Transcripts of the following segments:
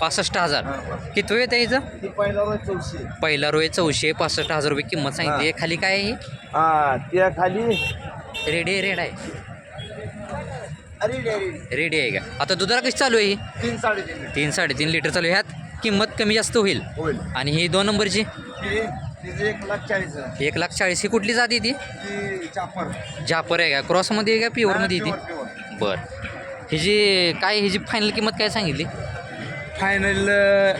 पासष्ट हजार. किती वेळ आहे हिचं? ती पहिला रोय चौशे. पासष्ट हजार रुपये किंमत सांगितली. खाली काय आहे हा? त्या खाली. रेडी रेड आहे. रेडी. आहे का? आता दुधाला कशी चालू आहे ही? तीन साडेतीन तीन साडेतीन लिटर चालू आहे. ह्यात किंमत कमी जास्त होईल. होईल. आणि ही दोन नंबरची? एक लाख चाळीस आहे. एक लाख चाळीस. ही कुठली जाती ती? जापर आहे का? क्रॉसमध्ये आहे का? प्युअरमध्ये ती? Pure, pure. बरं. ही जी काय ही जी फायनल किंमत काय सांगितली? फायनल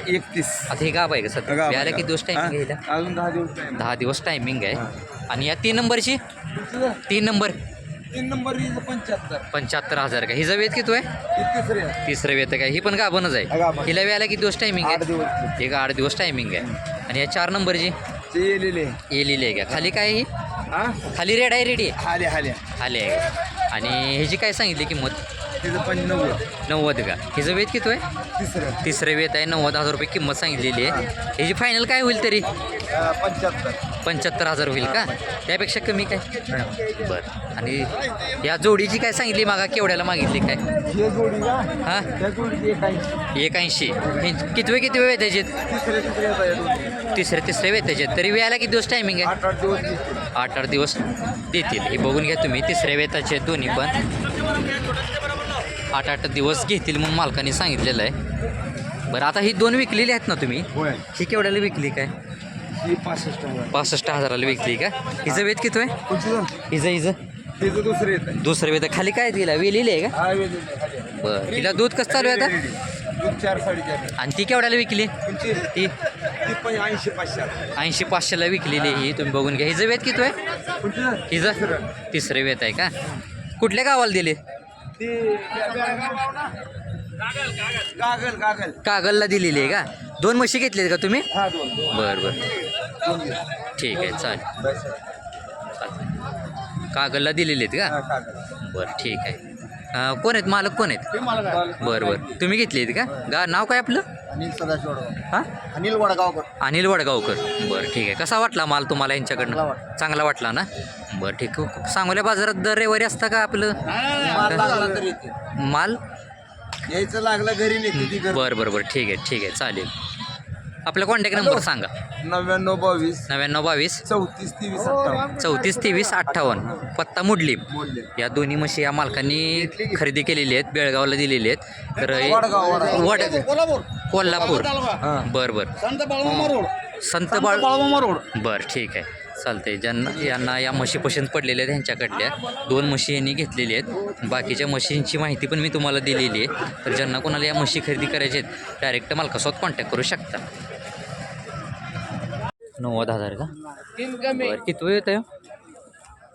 एकतीस. आता हे गाव आहे का आहे, यायला गाव. किती दिवस टायमिंग आहे हिला? अजून दहा दिवस time. दहा दिवस टायमिंग आहे. आणि या तीन नंबरची तीन नंबर तीन नंबर हिचं पंच्याहत्तर. पंच्याहत्तर हजार का? हिचा वेत किती आहे ही तिसरी आहे. तिसरं वेत आहे का ही पण गाभणच हा, आहे. हिला वेळेला किती दिवस टायमिंग आठ आहे दिवस. एक आठ दिवस टायमिंग आहे. आणि या चार नंबरची ते येलेले येलेली आहे का? खाली काय आहे ही? हा? खाली रेड आहे रेडी हाल्या हाल्या आले आहे? आणि ह्याची काय सांगितली किंमत? पण नव्वद. नव्वद का? हिचं वेत किती आहे तिसरं. तिसरं वेत आहे. नव्वद हजार रुपये किंमत सांगितलेली आहे. ह्याची फायनल काय होईल तरी? पंच्याहत्तर. पंच्याहत्तर हजार होईल का? त्यापेक्षा कमी काय? बरं. आणि या जोडीची काय सांगितली मागा? केवढ्याला मागितली काय? हे जोडी का? हां? त्या एक आहे एक ऐंशी हे किती वेळ किती वेळ त्याचे तिसरे तिसरे येत आहे दोन्ही. तिसरे तिसरे वेळ त्याचे तरी वेळाला किती दिवस टायमिंग आहे? आठ आठ दिवस. आठ आठ दिवस देतील. हे बघून घ्या तुम्ही. तिसऱ्या वेताचे दोन्ही पण. आठ आठ दिवस घेतील म्हणून मालकाने सांगितलेलं आहे. बरं आता ही दोन विकलेली आहेत ना तुम्ही? होय. ही केवढ्याला विकली काय? ही पासष्ट पासष्ट हजाराला विकली का? हिचं वेत किती आहे हिचं हिचं. दुसरं येत आहे. दुसरं वेत. खाली काय तिला वेलेली आहे का? हा खाली. बरं हिला दूध कसं चालू आहे आता. दूध चार साडेचार. आणि ती केवढ्याला विकली? ती? ती पण ऐंशी पाचशे. ऐंशी पाचशेला विकलेली आहे ही तुम्ही बघून घ्या. हिचं वेत किती आहे जण हिचं? तिसरं. तिसरं वेत आहे का? कुठल्या गावाला दिले? ती गागल गागल कागलला दिलेली आहे का? दोन म्हशी घेतलेत का तुम्ही? हा दोन दोन. बरं बरं. ठीक आहे चालेल. कागलला दिलेले आहेत हा, का कागल. बरं ठीक आहे. अं, कोण आहेत? मालक कोण आहेत? बरं बरं. तुम्ही घेतली आहेत का? गा नाव काय आपलं? अनिल सदाशिव वडगाव. हां? अनिल वडगावकर. अनिल वडगावकर. बरं ठीक आहे. कसा वाटला माल तुम्हाला चांगला यांच्याकडनं वाटला. चांगला वाटला ना? बरं ठीक सांगोल्या बाजारात दर रविवारी असता का आपलं? माल लागला तरी येते. माल? यायचं लागलं घरी नेते ती घरी. बरं बरं बरं. ठीक आहे ठीक आहे. चालेल. आपला कॉन्टॅक्ट नंबर सांगा. नव्याण्णव बावीस. नव्याण्णव बावीस. चौतीस तेवीस अठ्ठावन्न चौतीस तेवीस अठ्ठावन्न. पत्ता मुडली या दोन्ही म्हशी या मालकांनी खरेदी केलेली आहेत बेळगावला दिलेली आहेत. तर हे- वडगाव, वडगाव. वड कोल्हापूर. कोल्हापूर. बरं बरं. संत बाळमामा रोड. संत बाळ बाळमामा रोड. बरं ठीक आहे. चालतंय. ज्यांना यांना या म्हशी पसंत पडलेल्या आहेत ह्यांच्याकडल्या दोन म्हशी यांनी घेतलेल्या आहेत. बाकीच्या म्हशींची माहिती पण मी तुम्हाला दिलेली आहे. तर ज्यांना कोणाला या म्हशी खरेदी करायच्या आहेत डायरेक्ट मालकासोबत कॉन्टॅक्ट करू शकता. नव्वद हजार का? बरं किती वेळ येत आहे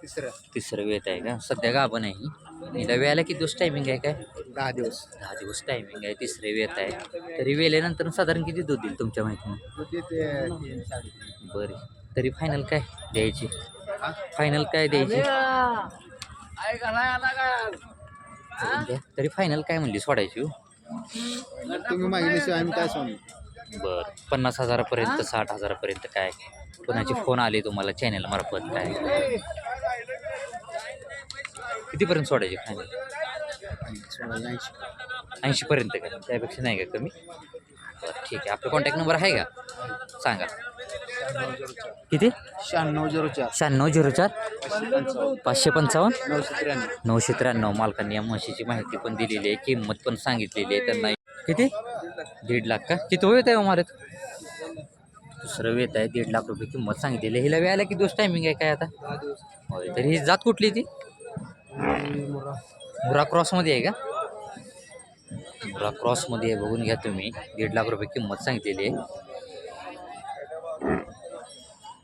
तिसरं तिसरं वेळ आहे का? सध्या गाभण आहे ही. हिला वेळेला किती दिवस टायमिंग आहे काय? दहा दिवस. दहा दिवस टायमिंग आहे तिसरे वेत आहे तरी वेल्यानंतर साधारण किती दूध देईल तुमच्या माहितीनं? बरं. तरी फायनल काय द्यायची? फायनल काय द्यायची? द्या. तरी फायनल काय म्हणली? सोडायची हो? तुम्ही मागितल्याशिवाय आम्ही काय सांगू बरं. पन्नास हजारापर्यंत साठ हजारापर्यंत काय कोणाचे फोन आले तुम्हाला चॅनल मार्फत काय? कितीपर्यंत सोडायची फायनल ऐंशीपर्यंत का? त्यापेक्षा नाही का कमी? बरं ठीक आहे. आपला कॉन्टॅक्ट नंबर आहे का? सांगा. किती? शहाण्णव झिरो चार. शहाण्णव झिरो चार? पाचशे पंचावन्न? नऊशे त्र्याण्णव. नऊशे त्र्याण्णव. मालकांनी या म्हशीची माहिती पण दिलेली आहे किंमत पण सांगितलेली आहे त्यांना. किती? दीड लाख का? किती वेळ आहे मारत? दुसरं वेत आहे दीड लाख रुपये किंमत सांगितलेली. हिला वेळाला किती दिवस टायमिंग आहे काय आता? होय तर ही जात कुठली ती? मुरा क्रॉसमध्ये आहे का? मुरा क्रॉसमध्ये आहे बघून घ्या तुम्ही. दीड लाख रुपये किंमत सांगितलेली आहे.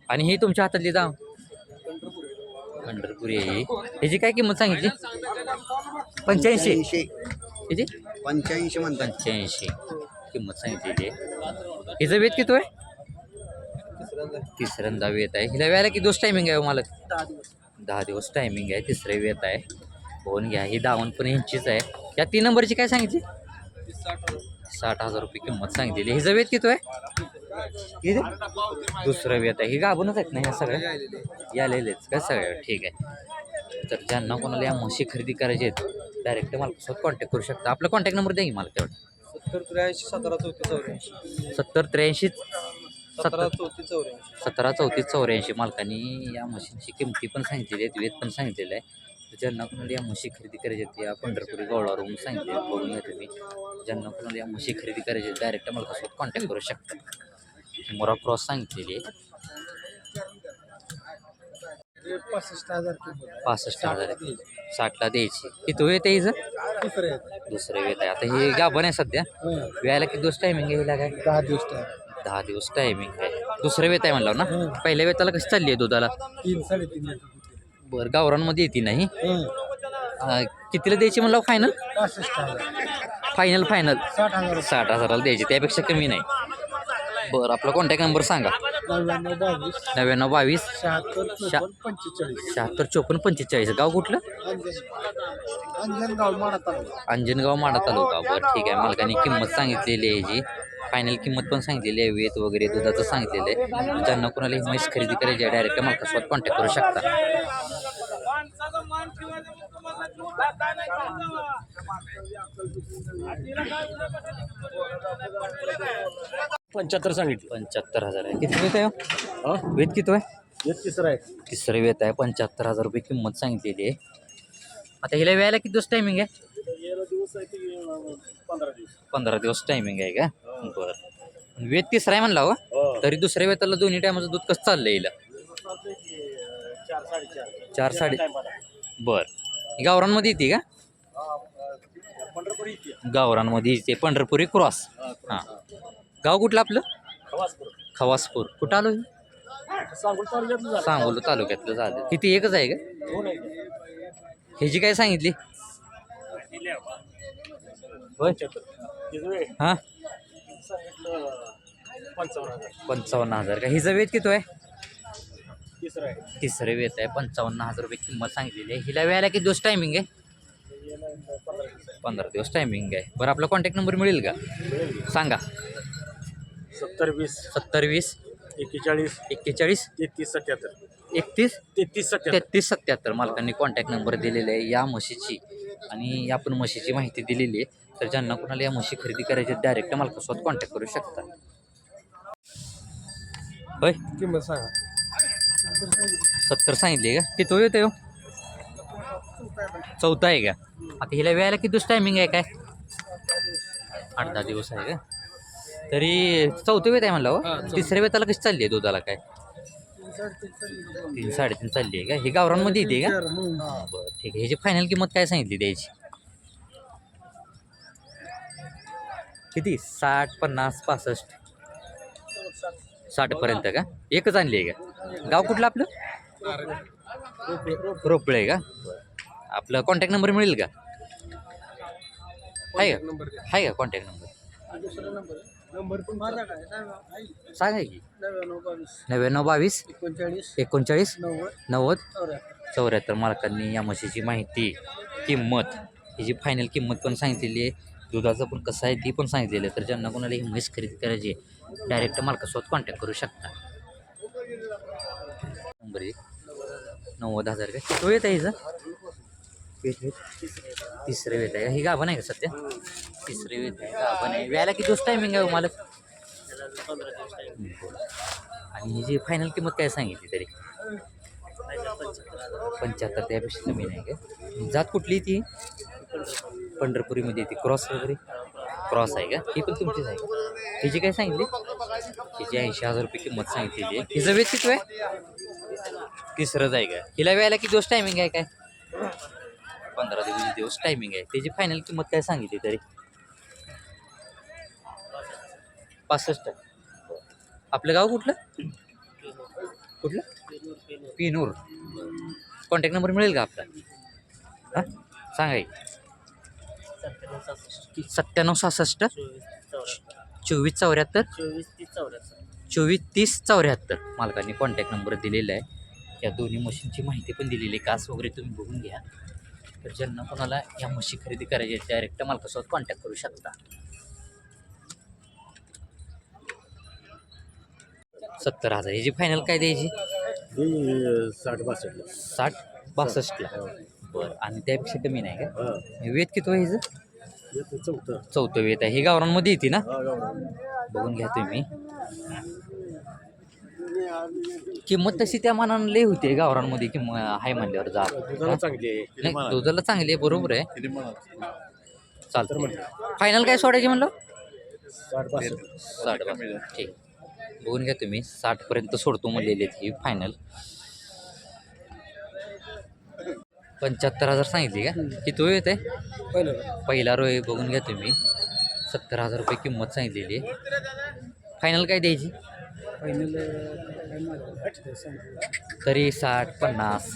आणि ही तुमच्या हातातली दाम पंढरपुरी आहे ही. ह्याची काय किंमत सांगितली? पंच्याऐंशी. किती? पंच्याऐंशी म्हणतात. पंच्याऐंशी. किंमत सांगितलेली आहे हिचं वेत किती आहे तिसऱ्यांदा. वेत आहे. हिला वेळेला किती दिवस टायमिंग आहे हो मला दहा दिवस. टायमिंग आहे. तिसरे वेत आहे. होऊन घ्या. ही दावण पण यांचीच आहे. या तीन नंबरची काय सांगितली? साठ हजार रुपये किंमत सांगितलेली. हिचं वेत किती आहे दुसरं वेत आहे. ही गाभूनच आहेत ना ह्या सगळ्या? यालेलेच का सगळ्या? ठीक आहे. तर ज्यांना कोणाला या म्हशी खरेदी करायची आहेत डायरेक्ट मालकासोबत कॉन्टॅक्ट करू शकता. आपला कॉन्टॅक्ट नंबर द्या की मला तेवढा. सत्तर त्र्याऐंशी सतरा चौतीस चौऱ्याऐंशी. सत्तर त्र्याऐंशी सतरा चौतीस चौऱ्याऐंशी. सतरा चौतीस चौऱ्याऐंशी मालकांनी या मशीनची किमती पण सांगितलेली आहेत वेद पण सांगितलेलं आहे. तर ज्यांना कोणाला या म्हशी खरेदी करायची आहेत या पंढरपुरी गवळावरून सांगितले बघून घ्या तुम्ही. ज्यांना कोणाला या म्हशी खरेदी करायची आहेत डायरेक्ट मालकासोबत कॉन्टॅक्ट करू शकता. मोरा क्रॉस सांगितलेली आहे. पासष्ट हजार पासष्ट हजार आहे. साठला द्यायची. किती वेळ त्याचं तिसरे दुसरं वेळ. आहे. आता हे गाभण आहे सध्या. वेळाला किती दिवस टायमिंग आहे हिला काय? दहा दिवस दहा दिवस टायमिंग आहे. दुसरं वेत आहे म्हणलं ना? पहिल्या वेताला कशी चालली आहे दुधाला? तीन साडेतीन बरं गावरांमध्ये येते नाही? अं, कितीला द्यायची म्हणलं फायनल फायनल फायनल साठ हजार साठ हजाराला द्यायची. त्यापेक्षा कमी नाही. बरं आपला कॉन्टॅक्ट नंबर सांगा. नव्याण्णव बावीस. नव्याण्णव बावीस. शहात्तर शहा- चोपन्न पंचेचाळीस. शहात्तर चोपन्न पंचेचाळीस. गाव कुठलं? अंजन अंजनगाव माडा तालुका. अंजनगाव माडा तालुका. बरं ठीक आहे. मालकाने किंमत सांगितलेली आहे जी. फायनल किंमत पण सांगितलेली आहे. वेत वगैरे दुधाचं सांगितलेलं आहे. ज्यांना कोणाला ही म्हैस खरेदी करायची आहे डायरेक्ट मालकासोबत कॉन्टॅक्ट करू शकता? पंच्याहत्तर सांगितलं. पंच्याहत्तर हजार आहे. किती वेत आहे हो? वेत किती आहे? एक तिसरं आहे. तिसरं वेत आहे. पंच्याहत्तर हजार रुपये किंमत सांगितलेली आहे. आता हिला वेळाला किती दिवस टायमिंग आहे? गेला दिवस आहे ती पंधरा दिवस पंधरा दिवस टायमिंग आहे का? बरं. वेत तिसरा आहे म्हणला हो? हो. तरी दुसऱ्या वेताला दोन्ही टायमाचं दूध कसं चाललंय हिला? चार साडेचार चार साडे बर. गावरांमध्ये येते का? पंढरपूर इथे गावरांमध्ये येते. पंढरपुरी क्रॉस. हां. गाव कुठलं आपलं? खवासपूर. खवासपूर. कुठं आलो हे? सांगोल तालुक्यातलं झालं. सांगोला तालुक्यातलं झालं. किती एकच आहे का? ह्याची काय सांगितली? हां? पंचावन्न हजार का? हिचं वेत किती आहे. तिसरं वेत आहे. पंचावन्न हजार रुपये किंमत सांगितलेली आहे. हिला वेळेला किती दिवस टायमिंग आहे? पंधरा दिवस. टायमिंग आहे. बरं आपला कॉन्टॅक्ट नंबर मिळेल का? सांगा. सत्तर वीस. सत्तर वीस. एक्केचाळीस. एक्केचाळीस. तेहतीस सत्याहत्तर. एकतीस. तेहतीस सत्याहत्तर. तेहतीस सत्याहत्तर मालकांनी कॉन्टॅक्ट नंबर दिलेला आहे या म्हशीची. आणि आपण म्हशीची माहिती दिलेली आहे. तर ज्यांना कोणाला या म्हशी खरेदी करायची डायरेक्ट मालकासोबत कॉन्टॅक्ट करू शकता. होय? किंमत सांगा. सत्तर सांगितले का? किती येतो हो? चौथा आहे का? आता हिला वेळाला किती दिवस टायमिंग आहे काय? आठ दहा दिवस आहे का? तरी चौथं वेत आहे म्हणलं हो? तिसऱ्या वेताला कशी चालली आहे दुधाला काय? तीन साडेतीन चालली आहे का? ही गावरांमध्ये येते का? बरं ठीक आहे. ह्याची फायनल किंमत काय सांगितली द्यायची? किती? साठ पन्नास पासष्ट? साठपर्यंत का? एकच आणली आहे का? गाव कुठलं आपलं? रोपळे आहे का? आपलं कॉन्टॅक्ट नंबर मिळेल का? आहे का? आहे का कॉन्टॅक्ट नंबर नंबर पण सांगा. की. नव्याण्णव बावीस. नव्याण्णव बावीस? एकोणचाळीस. एकोणचाळीस? नव्वद. नव्वद? चौऱ्याहत्तर. मालकांनी या म्हशीची माहिती किंमत हिची फायनल किंमत पण सांगितलेली आहे दुधाचं पण कसं आहे ती पण सांगितलेलं आहे. तर ज्यांना कोणाला ही म्हैस खरेदी करायची आहे डायरेक्ट मालकासोबत कॉन्टॅक्ट करू शकता. नंबर एक. नव्वद हजार का किती येत आहे हिचं वेत वेत वेत आहे. का? ही गाभण आहे का सध्या? तिसरे वेत आहे. गाभण आहे. व्यायला किती दिवस टायमिंग आहे मला मालक? बरं. आणि हिची फायनल किंमत काय सांगितली तरी? पंच्याहत्तर त्यापेक्षा कमी नाही का जात कुठली ती? पंढरपुरीमध्ये ती क्रॉस वगैरे? क्रॉस आहे का? ही पण तुमचीच आहे. हिची काय सांगितली? हिची ऐंशी हजार रुपये किंमत सांगितलेली आहे. हिचं वेत किती आहे? तिसरंच आहे का? हिला वेळेला किती दिवस टायमिंग आहे काय? पंधरा ते वीस दिवस टायमिंग आहे. त्याची फायनल किंमत काय सांगितली तरी? पासष्ट. आपलं गाव कुठलं? कुठलं? पिनूर. कॉन्टॅक्ट नंबर मिळेल का आपला? हां? सांगा सत्त्याण्णव सहासष्ट. चोवीस चौऱ्याहत्तर. चोवीस तीस चौऱ्याहत्तर. चोवीस तीस चौऱ्याहत्तर मालकांनी कॉन्टॅक्ट नंबर दिलेला आहे. या दोन्ही मशीनची माहिती पण दिलेली आहे. कास वगैरे तुम्ही बघून घ्या. तर ज्यांना कोणाला या म्हशी खरेदी करायची आहे डायरेक्ट मालकासोबत कॉन्टॅक्ट करू शकता. सत्तर हजार ह्याची फायनल काय द्यायची? साठ बासष्टला. साठ बासष्टला. बरं आणि त्यापेक्षा कमी नाही का? हा. वेत किती येतं चौथं. चौथं वेत आहे. ही गावरांमध्ये येते ना. बघून घ्या तुम्ही. किंमत तशी त्या मानाने लई होते गावरांमध्ये किंमत आहे म्हणल्यावर जा. दुधाला चांगली आहे. नाही? दुधाला चांगली आहे बरोबर आहे? चालतं फायनल काय सोडायची म्हणलं? साठ ठीक. बघून घ्या तुम्ही. साठपर्यंत सोडतो म्हणलेली ही फायनल पंच्याहत्तर हजार सांगितली का? किती वेळ येत आहे पहिलं. पहिला रो आहे बघून घ्या तुम्ही. सत्तर हजार रुपये किंमत सांगितलेली आहे. फायनल काय द्यायची? तरी साठ पन्नास.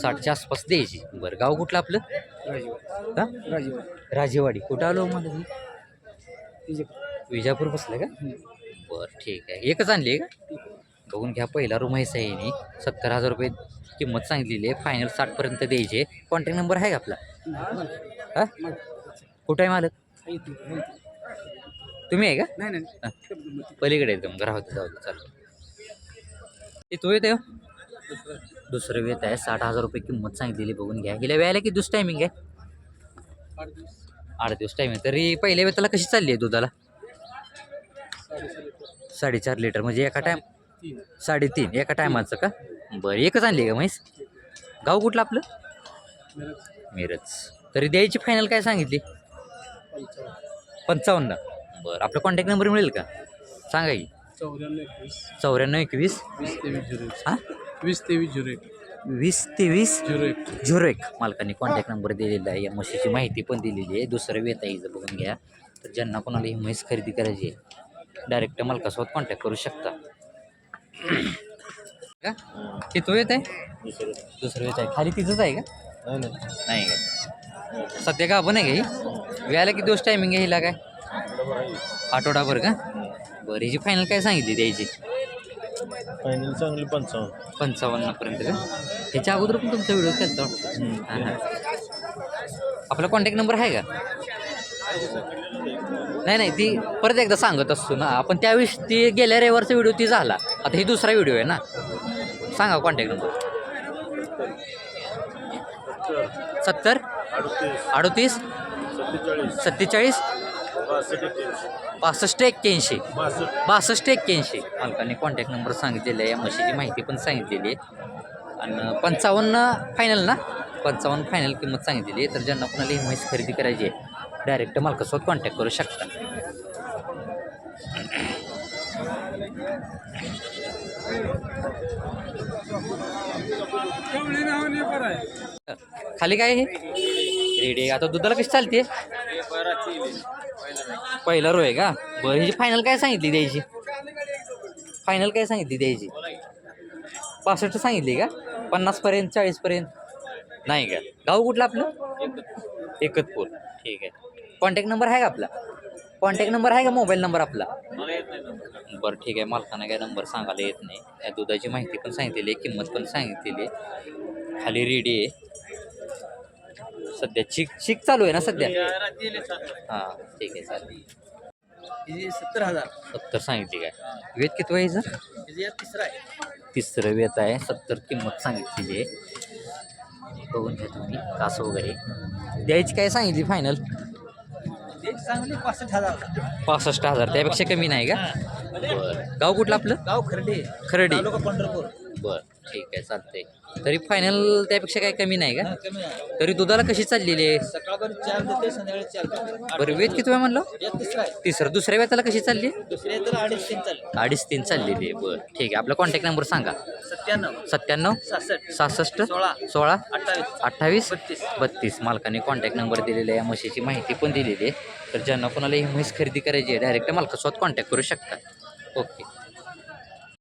साठच्या आसपास द्यायची. बरं गाव कुठलं आपलं? का राजेवाडी कुठं आलो मला मी विजापूर. बसलं का? बरं ठीक आहे. एकच आणली आहे का? बघून घ्या पहिला रूम आहे सह्याने सत्तर हजार रुपये किंमत सांगितलेली आहे. फायनल साठपर्यंत द्यायची कॉन्टॅक्ट नंबर आहे का आपला? हा? कुठं आहे मालक? तुम्ही आहे का? नाही नाही. पलीकडे एकदम ग्राहक जाऊ दे चालेल ते तो येते दुसरं वेत आहे साठ हजार रुपये किंमत सांगितलेली बघून घ्या. गेल्या वेळेला की दुसरं टायमिंग आहे? आठ दिवस टायमिंग तरी पहिल्या वेळेला कशी चालली आहे दुधाला? साडेचार लिटर म्हणजे एका टाइम साडेतीन एका टायमाचं का? बरं एकच आणली का म्हैस? गाव कुठलं आपलं? मिरज. तरी द्यायची फायनल काय सांगितली? पंचावन्न. बरं. आपला कॉन्टॅक्ट नंबर मिळेल का? सांगा की. चौऱ्याण्णव एकवीस. चौऱ्याण्णव एकवीस वीस तेवीस झिरो एक हां? वीस तेवीस झिरो एक. वीस तेवीस झिरो एक. झिरो एक मालकांनी कॉन्टॅक्ट नंबर दिलेला आहे. या म्हशीची माहिती पण दिलेली आहे. दुसरं वेत आहे इथं बघून घ्या. तर ज्यांना कोणाला ही म्हैस खरेदी करायची आहे डायरेक्ट मालकासोबत कॉन्टॅक्ट करू शकता. का? ते तो येत आहे? दुसरं. दुसरं वेत आहे. खाली तिथंच आहे का? नाही, का? सध्या का आपण आहे का ही? वेळाला किती दिवस टायमिंग आहे हिला काय. आठवडाभर का? बरं हिची फायनल काय सांगितली द्यायची फायनल चांगली पंचावन्न. पंचावन्नपर्यंत का? ह्याच्या अगोदर पण तुमचा व्हिडिओ केला हां, हां. आपला कॉन्टॅक्ट नंबर आहे का? नाही नाही ती परत एकदा सांगत असतो ना. आपण त्यावेळेस ती गेल्या रविवारचा व्हिडिओ ती झाला. आता ही दुसरा व्हिडिओ आहे ना. सांगा कॉन्टॅक्ट नंबर सत्तर. अडतीस. अडतीस? सत्तेचाळीस? पासष्ट एक्क्याऐंशी. बासष्ट एक्क्याऐंशी. मालकांनी कॉन्टॅक्ट नंबर सांगितलेला आहे या म्हशीची माहिती पण सांगितलेली आहे. आणि पंचावन्न फायनल ना? पंचावन्न फायनल किंमत सांगितलेली आहे. तर ज्यांना कोणाला ही म्हैस खरेदी करायची आहे डायरेक्ट मालकासोबत कॉन्टॅक्ट करू शकता. खाली काय आहे? रेडी आता दुधाला कशी चालते पहिला रो आहे का? बरं हिची फायनल काय सांगितली द्यायची फायनल काय सांगितली द्यायची पासष्ट सांगितली का? पन्नासपर्यंत चाळीसपर्यंत नाही का? गाव कुठलं आपलं? एकतपूर. ठीक आहे. कॉन्टॅक्ट नंबर आहे का आपला? कॉन्टॅक्ट नंबर आहे का मोबाईल नंबर आपला? बरं ठीक आहे. मालकांना काय नंबर सांगायला येत नाही. या दुधाची माहिती पण सांगितलेली आहे किंमत पण सांगितलेली आहे. खाली रेडी आहे. सध्या चिक चिक चालू आहे ना सध्या? हां ठीक आहे चालेल. सत्तर हजार. सत्तर सांगितली काय? वेत किती व्हायचं तिसरा आहे. तिसरं वेत आहे सत्तर किंमत सांगितलेली आहे. बघून घ्या तुम्ही कासं वगैरे. द्यायची काय सांगितली फायनल पासष्ट हजार. पासष्ट हजार त्यापेक्षा कमी नाही का? बरं. गाव कुठलं आपलं? गाव खर्डे. खरडी. पंढरपूर. बरं. ठीक आहे चालतंय. तरी फायनल त्यापेक्षा काय कमी नाही का? तरी दुधाला कशी चाललेली आहे? सकाळपर्यंत चार देते संध्याकाळी चार देते बरं वेत किती वेळ म्हणलं? तिसरा आहे. तिसरं. दुसऱ्या वेताला कशी चालली? तर अडीच तीन चालले. अडीच तीन चाललेली आहे. बरं ठीक आहे. आपला कॉन्टॅक्ट नंबर सांगा. सत्त्याण्णव. सत्त्याण्णव? सहासष्ट सहासष्ट सोळा. सोळा? अठ्ठावीस. अठ्ठावीस? बत्तीस. बत्तीस. मालकाने कॉन्टॅक्ट नंबर दिलेला आहे. या म्हशीची माहिती पण दिलेली आहे. तर ज्यांना कोणाला ही म्हैस खरेदी करायची आहे डायरेक्ट मालकासोबत कॉन्टॅक्ट करू शकता ओके